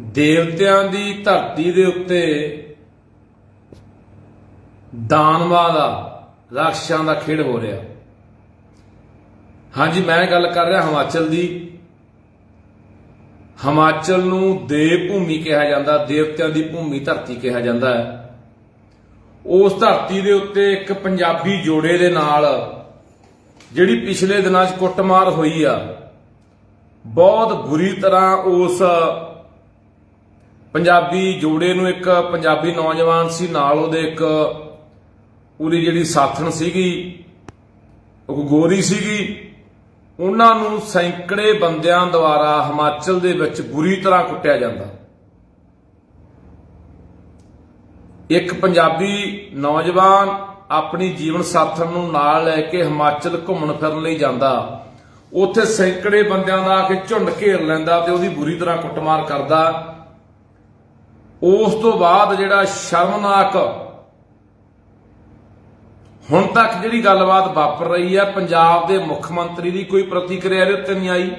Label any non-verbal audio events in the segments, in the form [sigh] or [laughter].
ਦੇਵਤਿਆਂ ਦੀ ਧਰਤੀ ਦੇ ਉੱਤੇ ਦਾਨਵਾ ਦਾ, ਰਾਖਸ਼ਾਂ ਦਾ ਖੇਡ ਹੋ ਰਿਹਾ। ਹਾਂਜੀ, ਮੈਂ ਗੱਲ ਕਰ ਰਿਹਾ ਹਿਮਾਚਲ ਦੀ। ਹਿਮਾਚਲ ਨੂੰ ਦੇਵ ਭੂਮੀ ਕਿਹਾ ਜਾਂਦਾ, ਦੇਵਤਿਆਂ ਦੀ ਭੂਮੀ ਧਰਤੀ ਕਿਹਾ ਜਾਂਦਾ ਹੈ। ਉਸ ਧਰਤੀ ਦੇ ਉੱਤੇ ਇੱਕ ਪੰਜਾਬੀ ਜੋੜੇ ਦੇ ਨਾਲ, ਜਿਹੜੀ ਪਿਛਲੇ ਦਿਨਾਂ 'ਚ ਕੁੱਟਮਾਰ ਹੋਈ ਆ, ਬਹੁਤ ਬੁਰੀ ਤਰ੍ਹਾਂ ਉਸ ਪੰਜਾਬੀ ਜੋੜੇ ਨੂੰ ਇੱਕ ਪੰਜਾਬੀ ਨੌਜਵਾਨ ਸੀ, ਨਾਲ ਉਹਦੇ ਇੱਕ ਉਹਦੀ ਜਿਹੜੀ ਸਾਥਣ ਸੀਗੀ, ਉਹ ਗੋਰੀ ਸੀਗੀ। ਉਹਨਾਂ ਨੂੰ ਸੈਂਕੜੇ ਬੰਦਿਆਂ ਦੁਆਰਾ ਹਿਮਾਚਲ ਦੇ ਵਿੱਚ ਬੁਰੀ ਤਰ੍ਹਾਂ ਕੁੱਟਿਆ ਜਾਂਦਾ। ਇੱਕ ਪੰਜਾਬੀ ਨੌਜਵਾਨ ਆਪਣੀ ਜੀਵਨ ਸਾਥਣ ਨੂੰ ਨਾਲ ਲੈ ਕੇ ਹਿਮਾਚਲ ਘੁੰਮਣ ਫਿਰਨ ਲਈ ਜਾਂਦਾ। ਉੱਥੇ ਸੈਂਕੜੇ ਬੰਦਿਆਂ ਦਾ ਆ ਕੇ ਝੁੰਡ ਘੇਰ ਲੈਂਦਾ ਤੇ ਉਹਦੀ ਬੁਰੀ ਤਰ੍ਹਾਂ ਕੁੱਟਮਾਰ ਕਰਦਾ। ਉਸ ਤੋਂ ਬਾਅਦ ਜਿਹੜਾ ਸ਼ਰਮਨਾਕ ਹੁਣ ਤੱਕ ਜਿਹੜੀ ਗੱਲਬਾਤ ਵਾਪਰ ਰਹੀ ਹੈ, ਪੰਜਾਬ ਦੇ ਮੁੱਖ ਮੰਤਰੀ ਦੀ ਕੋਈ ਪ੍ਰਤੀਕਿਰਿਆ ਇਹਦੇ ਉੱਤੇ ਨਹੀਂ ਆਈ।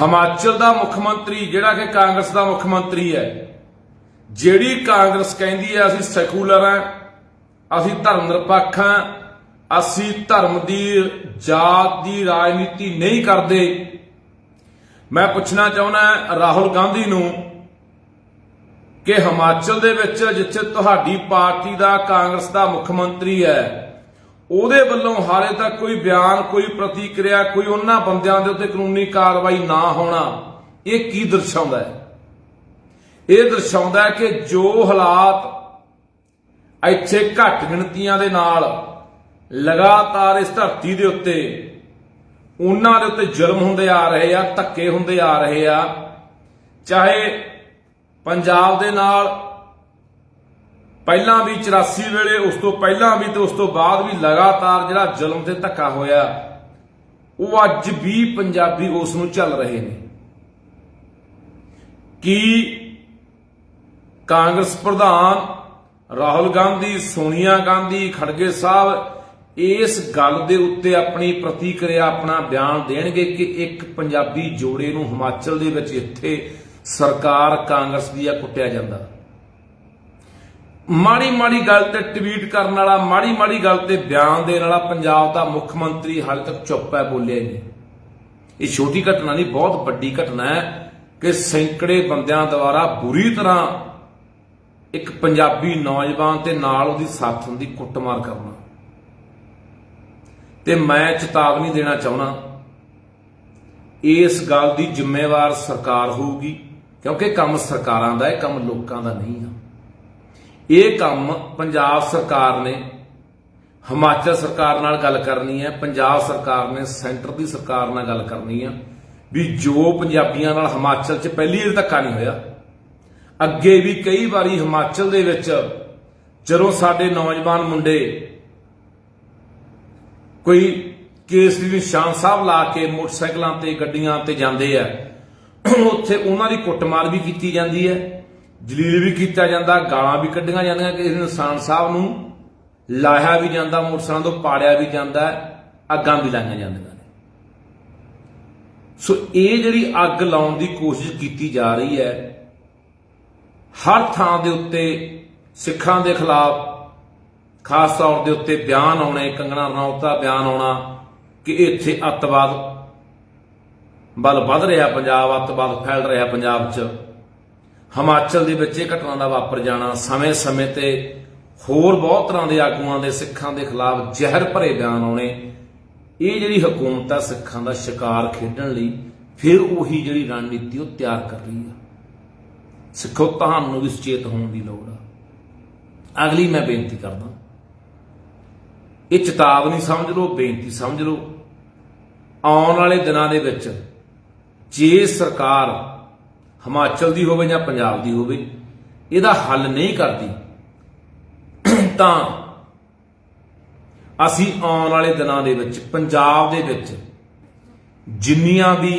ਹਿਮਾਚਲ ਦਾ ਮੁੱਖ ਮੰਤਰੀ, ਜਿਹੜਾ ਕਿ ਕਾਂਗਰਸ ਦਾ ਮੁੱਖ ਮੰਤਰੀ ਹੈ, ਜਿਹੜੀ ਕਾਂਗਰਸ ਕਹਿੰਦੀ ਹੈ, ਅਸੀਂ ਸੈਕੂਲਰ ਹਾਂ, ਅਸੀਂ ਧਰਮ ਨਿਰਪੱਖ ਹਾਂ, ਅਸੀਂ ਧਰਮ ਦੀ, ਜਾਤ ਦੀ ਰਾਜਨੀਤੀ ਨਹੀਂ ਕਰਦੇ। ਮੈਂ ਪੁੱਛਣਾ ਚਾਹੁੰਦਾ ਰਾਹੁਲ ਗਾਂਧੀ ਨੂੰ ਕਿ ਹਿਮਾਚਲ ਦੇ ਵਿੱਚ ਜਿੱਥੇ ਤੁਹਾਡੀ ਪਾਰਟੀ ਦਾ ਕਾਂਗਰਸ ਦਾ ਮੁੱਖ ਮੰਤਰੀ ਹੈ, ਉਹਦੇ ਵੱਲੋਂ ਹਾਲੇ ਤੱਕ ਕੋਈ ਬਿਆਨ, ਕੋਈ ਪ੍ਰਤੀਕਿਰਿਆ, ਕੋਈ ਉਹਨਾਂ ਬੰਦਿਆਂ ਦੇ ਉੱਤੇ ਕਾਨੂੰਨੀ ਕਾਰਵਾਈ ਨਾ ਹੋਣਾ, ਇਹ ਕੀ ਦਰਸਾਉਂਦਾ ਹੈ? ਇਹ ਦਰਸਾਉਂਦਾ ਹੈ ਕਿ ਜੋ ਹਾਲਾਤ ਇੱਥੇ ਘੱਟ ਗਿਣਤੀਆਂ ਦੇ ਨਾਲ ਲਗਾਤਾਰ ਇਸ ਧਰਤੀ ਦੇ ਉੱਤੇ ਉਹਨਾਂ ਦੇ ਉੱਤੇ ਜ਼ੁਲਮ ਹੁੰਦੇ ਆ ਰਹੇ ਆ, ਧੱਕੇ ਹੁੰਦੇ ਆ ਰਹੇ ਆ, ਚਾਹੇ ਪੰਜਾਬ ਦੇ ਨਾਲ ਪਹਿਲਾਂ ਵੀ 84 ਵੇਲੇ, ਉਸ ਤੋਂ ਪਹਿਲਾਂ ਵੀ ਤੇ ਉਸ ਤੋਂ ਬਾਅਦ ਵੀ ਲਗਾਤਾਰ ਜਿਹੜਾ ਜ਼ੁਲਮ ਤੇ ਧੱਕਾ ਹੋਇਆ, ਉਹ ਅੱਜ ਵੀ ਪੰਜਾਬੀ ਉਸ ਨੂੰ ਚੱਲ ਰਹੇ ਨੇ। ਕੀ ਕਾਂਗਰਸ ਪ੍ਰਧਾਨ ਰਾਹੁਲ ਗਾਂਧੀ, ਸੋਨੀਆ ਗਾਂਧੀ, ਖੜਗੇ ਸਾਹਿਬ ਇਸ ਗੱਲ ਦੇ ਉੱਤੇ ਆਪਣੀ ਪ੍ਰਤੀਕਿਰਿਆ, ਆਪਣਾ ਬਿਆਨ ਦੇਣਗੇ ਕਿ ਇੱਕ ਪੰਜਾਬੀ ਜੋੜੇ ਨੂੰ ਹਿਮਾਚਲ ਦੇ ਵਿੱਚ ਇੱਥੇ ਸਰਕਾਰ ਕਾਂਗਰਸ ਦੀ ਆ, ਕੁੱਟਿਆ ਜਾਂਦਾ। ਮਾੜੀ ਮਾੜੀ ਗੱਲ ਤੇ ਟਵੀਟ ਕਰਨ ਵਾਲਾ, ਮਾੜੀ ਮਾੜੀ ਗੱਲ ਤੇ ਬਿਆਨ ਦੇਣ ਵਾਲਾ ਪੰਜਾਬ ਦਾ ਮੁੱਖ ਮੰਤਰੀ ਹਾਲੇ ਤੱਕ ਚੁੱਪ ਹੈ, ਬੋਲਿਆ ਹੀ ਨਹੀਂ। ਇਹ ਛੋਟੀ ਘਟਨਾ ਨਹੀਂ, ਬਹੁਤ ਵੱਡੀ ਘਟਨਾ ਹੈ ਕਿ ਸੈਂਕੜੇ ਬੰਦਿਆਂ ਦੁਆਰਾ ਬੁਰੀ ਤਰ੍ਹਾਂ ਇੱਕ ਪੰਜਾਬੀ ਨੌਜਵਾਨ ਤੇ ਨਾਲ ਉਹਦੀ ਸਾਥਣ ਦੀ ਕੁੱਟਮਾਰ ਕਰਨਾ। ਤੇ ਮੈਂ ਚੇਤਾਵਨੀ ਦੇਣਾ ਚਾਹੁੰਦਾ, ਇਸ ਗੱਲ ਦੀ ਜ਼ਿੰਮੇਵਾਰ ਸਰਕਾਰ ਹੋਊਗੀ। ਕਿਉਂਕਿ ਕੰਮ ਸਰਕਾਰਾਂ ਦਾ ਹੈ ਕੰਮ ਲੋਕਾਂ ਦਾ ਨਹੀਂ ਆ। ਇਹ ਕੰਮ ਪੰਜਾਬ ਸਰਕਾਰ ਨੇ, ਹਿਮਾਚਲ ਸਰਕਾਰ ਨਾਲ ਗੱਲ ਕਰਨੀ ਹੈ, ਪੰਜਾਬ ਸਰਕਾਰ ਨੇ, ਸੈਂਟਰ ਦੀ ਸਰਕਾਰ ਨਾਲ ਗੱਲ ਕਰਨੀ ਆ, ਵੀ ਜੋ ਪੰਜਾਬੀਆਂ ਨਾਲ ਹਿਮਾਚਲ 'ਚ ਪਹਿਲੀ ਵਾਰ ਧੱਕਾ ਨਹੀਂ ਹੋਇਆ, ਅੱਗੇ ਵੀ ਕਈ ਵਾਰੀ ਹਿਮਾਚਲ ਦੇ ਵਿੱਚ ਜਦੋਂ ਸਾਡੇ ਨੌਜਵਾਨ ਮੁੰਡੇ ਕੋਈ ਕੇਸ ਵੀ ਨਿਸ਼ਾਨ ਸਾਹਿਬ ਲਾ ਕੇ ਮੋਟਰਸਾਈਕਲਾਂ ਤੇ, ਗੱਡੀਆਂ ਤੇ ਜਾਂਦੇ ਆ [clears throat] ਉੱਥੇ ਉਹਨਾਂ ਦੀ ਕੁੱਟਮਾਰ ਵੀ ਕੀਤੀ ਜਾਂਦੀ ਹੈ, ਜਲੀਲ ਵੀ ਕੀਤਾ ਜਾਂਦਾ, ਗਾਲਾਂ ਵੀ ਕੱਢੀਆਂ ਜਾਂਦੀਆਂ ਕਿ ਇਨਸਾਨ ਸਾਹਿਬ ਨੂੰ ਲਾਇਆ ਵੀ ਜਾਂਦਾ ਮੋਟਰਸਾਈਕਲਾਂ ਤੋਂ ਪਾੜਿਆ ਵੀ ਜਾਂਦਾ, ਅੱਗਾਂ ਵੀ ਲਾਈਆਂ ਜਾਂਦੀਆਂ ਨੇ। ਸੋ ਇਹ ਜਿਹੜੀ ਅੱਗ ਲਾਉਣ ਦੀ ਕੋਸ਼ਿਸ਼ ਕੀਤੀ ਜਾ ਰਹੀ ਹੈ, ਹਰ ਥਾਂ ਦੇ ਉੱਤੇ ਸਿੱਖਾਂ ਦੇ ਖਿਲਾਫ, ਖਾਸ ਤੌਰ ਦੇ ਉੱਤੇ ਬਿਆਨ ਆਉਣੇ, ਕੰਗਣਾ ਰਣੌਤ ਦਾ ਬਿਆਨ ਆਉਣਾ, ਕਿ ਇੱਥੇ ਅੱਤਵਾਦ ਬਲ ਵੱਧ ਰਿਹਾ ਪੰਜਾਬ ਅੱਤਵਾਦ ਫੈਲ ਰਿਹਾ ਪੰਜਾਬ 'ਚ। ਹਿਮਾਚਲ ਦੇ ਵਿੱਚ ਇਹ ਘਟਨਾ ਦਾ ਵਾਪਰ ਜਾਣਾ ਸਮੇਂ-ਸਮੇਂ ਤੇ ਹੋਰ ਬਹੁਤ ਤਰ੍ਹਾਂ ਦੇ ਆਗੂਆਂ ਦੇ ਸਿੱਖਾਂ ਦੇ ਖਿਲਾਫ ਜ਼ਹਿਰ ਭਰੇ ਬਿਆਨ ਆਉਣੇ। ਇਹ ਜਿਹੜੀ ਹਕੂਮਤ ਆ ਸਿੱਖਾਂ ਦਾ ਸ਼ਿਕਾਰ ਖੇਡਣ ਲਈ, ਫਿਰ ਉਹੀ ਜਿਹੜੀ ਰਣਨੀਤੀ ਉਹ ਤਿਆਰ ਕਰ ਰਹੀ ਆ। ਸਿੱਖੋ, ਤੁਹਾਨੂੰ ਵੀ ਸੁਚੇਤ ਹੋਣ ਦੀ ਲੋੜ ਆ। ਅਗਲੀ ਮੈਂ ਬੇਨਤੀ ਕਰਦਾ। ਇਹ ਚੇਤਾਵਨੀ ਸਮਝ ਲਓ, ਬੇਨਤੀ ਸਮਝ ਲਓ। ਆਉਣ ਵਾਲੇ ਦਿਨਾਂ ਦੇ ਵਿੱਚ ਜੇ ਸਰਕਾਰ ਹਿਮਾਚਲ ਦੀ ਹੋਵੇ ਜਾਂ ਪੰਜਾਬ ਦੀ ਹੋਵੇ, ਇਹਦਾ ਹੱਲ ਨਹੀਂ ਕਰਦੀ, ਤਾਂ ਅਸੀਂ ਆਉਣ ਵਾਲੇ ਦਿਨਾਂ ਦੇ ਵਿੱਚ, ਪੰਜਾਬ ਦੇ ਵਿੱਚ ਜਿੰਨੀਆਂ ਵੀ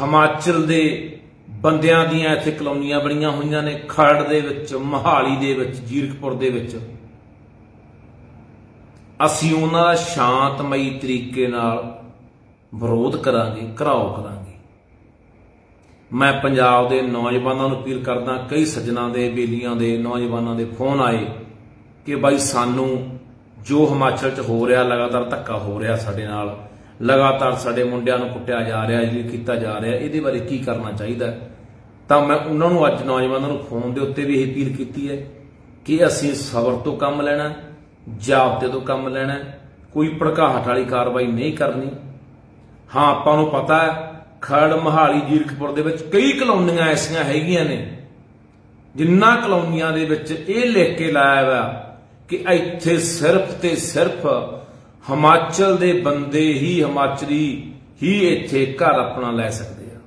ਹਿਮਾਚਲ ਦੇ ਬੰਦਿਆਂ ਦੀਆਂ ਇੱਥੇ ਕਲੋਨੀਆਂ ਬਣੀਆਂ ਹੋਈਆਂ ਨੇ, ਖਰੜ ਦੇ ਵਿੱਚ, ਮਹਾਲੀ ਦੇ ਵਿੱਚ, ਜੀਰਕਪੁਰ ਦੇ ਵਿੱਚ, ਅਸੀਂ ਉਹਨਾਂ ਦਾ ਸ਼ਾਂਤਮਈ ਤਰੀਕੇ ਨਾਲ ਵਿਰੋਧ ਕਰਾਂਗੇ, ਘਰਾਓ ਕਰਾਂਗੇ। ਮੈਂ ਪੰਜਾਬ ਦੇ ਨੌਜਵਾਨਾਂ ਨੂੰ ਅਪੀਲ ਕਰਦਾ, ਕਈ ਸੱਜਣਾ ਦੇ, ਬੇਲੀਆਂ ਦੇ, ਨੌਜਵਾਨਾਂ ਦੇ ਫੋਨ ਆਏ ਕਿ ਬਾਈ ਸਾਨੂੰ ਜੋ ਹਿਮਾਚਲ 'ਚ ਹੋ ਰਿਹਾ, ਲਗਾਤਾਰ ਧੱਕਾ ਹੋ ਰਿਹਾ ਸਾਡੇ ਨਾਲ, ਲਗਾਤਾਰ ਸਾਡੇ ਮੁੰਡਿਆਂ ਨੂੰ ਕੁੱਟਿਆ ਜਾ ਰਿਹਾ, ਜੀ, ਕੀਤਾ ਜਾ ਰਿਹਾ, ਇਹਦੇ ਬਾਰੇ ਕੀ ਕਰਨਾ ਚਾਹੀਦਾ? ਤਾਂ ਮੈਂ ਉਹਨਾਂ ਨੂੰ ਅੱਜ ਨੌਜਵਾਨਾਂ ਨੂੰ ਫੋਨ ਦੇ ਉੱਤੇ ਵੀ ਇਹ ਅਪੀਲ ਕੀਤੀ ਹੈ ਕਿ ਅਸੀਂ ਸਬਰ ਤੋਂ ਕੰਮ ਲੈਣਾ, ਜਾਬਤੇ ਤੋਂ ਕੰਮ ਲੈਣਾ, ਕੋਈ ਭੜਕਾਹਟ ਵਾਲੀ ਕਾਰਵਾਈ ਨਹੀਂ ਕਰਨੀ। ਹਾਂ, ਆਪਾਂ ਨੂੰ ਪਤਾ ਹੈ ਖੜ ਮਹਾਲੀ ਜੀਰਕਪੁਰ ਦੇ ਵਿੱਚ ਕਈ ਕਲੋਨੀਆਂ ਐਸੀਆਂ ਹੈਗੀਆਂ ਨੇ, ਜਿੰਨਾ ਕਲੋਨੀਆਂ ਦੇ ਵਿੱਚ ਇਹ ਲਿਖ ਕੇ ਲਾਇਆ ਹੋਇਆ ਕਿ ਇੱਥੇ ਸਿਰਫ ਤੇ ਸਿਰਫ ਹਿਮਾਚਲ ਦੇ ਬੰਦੇ ਹੀ ਹਿਮਾਚਲੀ ਹੀ ਇੱਥੇ ਘਰ ਆਪਣਾ ਲੈ ਸਕਦੇ ਆ।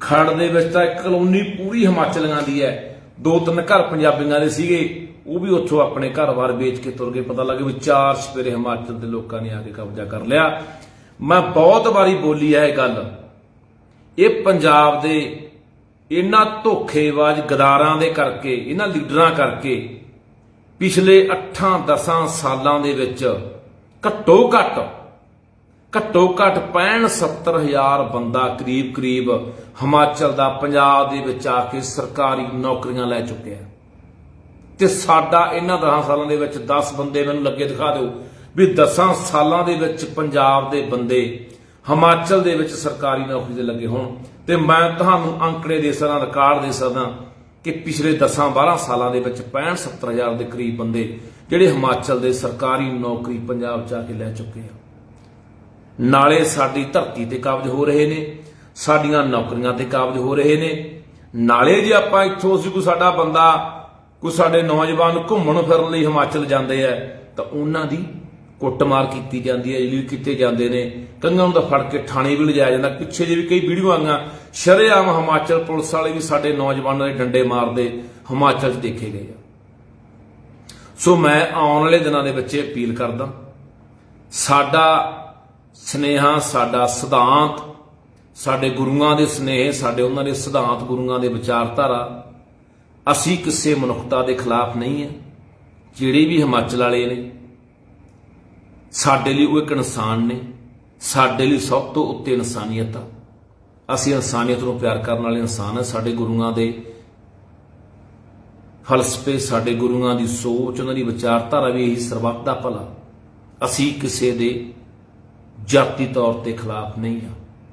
ਖੜ ਦੇ ਵਿੱਚ ਤਾਂ ਇੱਕ ਕਲੋਨੀ ਪੂਰੀ ਹਿਮਾਚਲੀਆਂ ਦੀ ਹੈ। ਦੋ ਤਿੰਨ ਘਰ ਪੰਜਾਬੀਆਂ ਦੇ ਸੀਗੇ, ਉਹ ਵੀ ਉੱਥੋਂ ਆਪਣੇ ਘਰ-ਬਾਰ ਵੇਚ ਕੇ ਤੁਰ ਗਏ। ਪਤਾ ਲੱਗੇ ਵੀ ਚਾਰ ਸਪੇਰੇ ਹਿਮਾਚਲ ਦੇ ਲੋਕਾਂ ਨੇ ਆ ਕੇ ਕਬਜ਼ਾ ਕਰ ਲਿਆ। ਮੈਂ ਬਹੁਤ ਵਾਰੀ ਬੋਲੀ ਹੈ ਇਹ ਗੱਲ। ਇਹ ਪੰਜਾਬ ਦੇ ਇਹਨਾਂ ਧੋਖੇਬਾਜ਼ ਗਦਾਰਾਂ ਦੇ ਕਰਕੇ, ਇਹਨਾਂ ਲੀਡਰਾਂ ਕਰਕੇ ਪਿਛਲੇ 8-10 ਸਾਲਾਂ ਦੇ ਵਿੱਚ ਘੱਟੋ ਘੱਟ ਘੱਟੋ ਘੱਟ 65-70 ਹਜ਼ਾਰ ਬੰਦਾ ਕਰੀਬ ਕਰੀਬ ਹਿਮਾਚਲ ਦਾ, ਪੰਜਾਬ ਦੇ ਵਿੱਚ ਆ ਕੇ ਸਰਕਾਰੀ ਨੌਕਰੀਆਂ ਲੈ ਚੁੱਕਿਆ। ਤੇ ਸਾਡਾ ਇਹਨਾਂ 10 ਸਾਲਾਂ ਦੇ ਵਿੱਚ 10 ਬੰਦੇ ਮੈਨੂੰ ਲੱਗੇ ਦਿਖਾ ਦਿਓ। ਵੀ 10 ਸਾਲਾਂ ਦੇ ਵਿੱਚ ਪੰਜਾਬ ਦੇ ਬੰਦੇ ਹਿਮਾਚਲ ਦੇ ਵਿੱਚ ਸਰਕਾਰੀ ਨੌਕਰੀ ਤੇ ਲੱਗੇ ਹੋਣ ਤੇ ਮੈਂ ਤੁਹਾਨੂੰ ਅੰਕੜੇ ਦੇ ਸਕਦਾ ਰਿਕਾਰਡ ਦੇ ਸਕਦਾ ਕਿ ਪਿਛਲੇ 10-12 ਸਾਲਾਂ ਦੇ ਵਿੱਚ 65-70 ਹਜ਼ਾਰ ਦੇ ਕਰੀਬ ਬੰਦੇ ਜਿਹੜੇ ਹਿਮਾਚਲ ਦੇ ਸਰਕਾਰੀ ਨੌਕਰੀ ਪੰਜਾਬ ਚ ਆ ਕੇ ਲੈ ਚੁੱਕੇ ਆ। ਨਾਲੇ ਸਾਡੀ ਧਰਤੀ ਤੇ ਕਾਬਜ਼ ਹੋ ਰਹੇ ਨੇ, ਸਾਡੀਆਂ ਨੌਕਰੀਆਂ ਤੇ ਕਾਬਜ਼ ਹੋ ਰਹੇ ਨੇ। ਨਾਲੇ ਜੇ ਆਪਾਂ ਇੱਥੋਂ ਅਸੀਂ ਕੋਈ ਸਾਡਾ ਬੰਦਾ, ਕੋਈ ਸਾਡੇ ਨੌਜਵਾਨ ਘੁੰਮਣ ਫਿਰਨ ਲਈ ਹਿਮਾਚਲ ਜਾਂਦੇ ਆ, ਤਾਂ ਉਹਨਾਂ ਦੀ ਕੁੱਟਮਾਰ ਕੀਤੀ ਜਾਂਦੀ ਹੈ ਜਿਹੜੀ ਕੀਤੇ ਜਾਂਦੇ ਨੇ। ਕੰਗਾਂ ਨੂੰ ਫੜ ਕੇ ਥਾਣੇ ਵੀ ਲਿਜਾਇਆ ਜਾਂਦਾ। ਪਿੱਛੇ ਜੇ ਵੀ ਕਈ ਵੀਡੀਓ ਆਈਆਂ। ਸ਼ਰੇਆਮ ਹਿਮਾਚਲ ਪੁਲਿਸ ਵਾਲੇ ਵੀ ਸਾਡੇ ਨੌਜਵਾਨਾਂ ਦੇ ਡੰਡੇ ਮਾਰਦੇ ਹਿਮਾਚਲ 'ਚ ਦੇਖੇ ਗਏ ਆ। ਸੋ ਮੈਂ ਆਉਣ ਵਾਲੇ ਦਿਨਾਂ ਦੇ ਵਿੱਚ ਅਪੀਲ ਕਰਦਾ, ਸਾਡਾ ਸਨੇਹਾ, ਸਾਡਾ ਸਿਧਾਂਤ, ਸਾਡੇ ਗੁਰੂਆਂ ਦੇ ਸਨੇਹ, ਸਾਡੇ ਉਹਨਾਂ ਦੇ ਸਿਧਾਂਤ ਗੁਰੂਆਂ ਦੇ ਵਿਚਾਰਧਾਰਾ, ਅਸੀਂ ਕਿਸੇ ਮਨੁੱਖਤਾ ਦੇ ਖਿਲਾਫ ਨਹੀਂ ਹੈ ਜਿਹੜੇ ਵੀ ਹਿਮਾਚਲ ਵਾਲੇ ਨੇ ਸਾਡੇ ਲਈ ਉਹ ਇੱਕ ਇਨਸਾਨ ਨੇ, ਸਾਡੇ ਲਈ ਸਭ ਤੋਂ ਉੱਤੇ ਇਨਸਾਨੀਅਤ ਆ। ਅਸੀਂ ਇਨਸਾਨੀਅਤ ਨੂੰ ਪਿਆਰ ਕਰਨ ਵਾਲੇ ਇਨਸਾਨ ਆ ਸਾਡੇ ਗੁਰੂਆਂ ਦੇ ਫਲਸਫੇ, ਸਾਡੇ ਗੁਰੂਆਂ ਦੀ ਸੋਚ, ਉਹਨਾਂ ਦੀ ਵਿਚਾਰਧਾਰਾ ਵੀ ਇਹੀ ਸਰਬੱਤ ਦਾ ਭਲਾ। ਅਸੀਂ ਕਿਸੇ ਦੇ ਜਾਤੀ ਤੌਰ ਤੇ ਖਿਲਾਫ ਨਹੀਂ ਆ।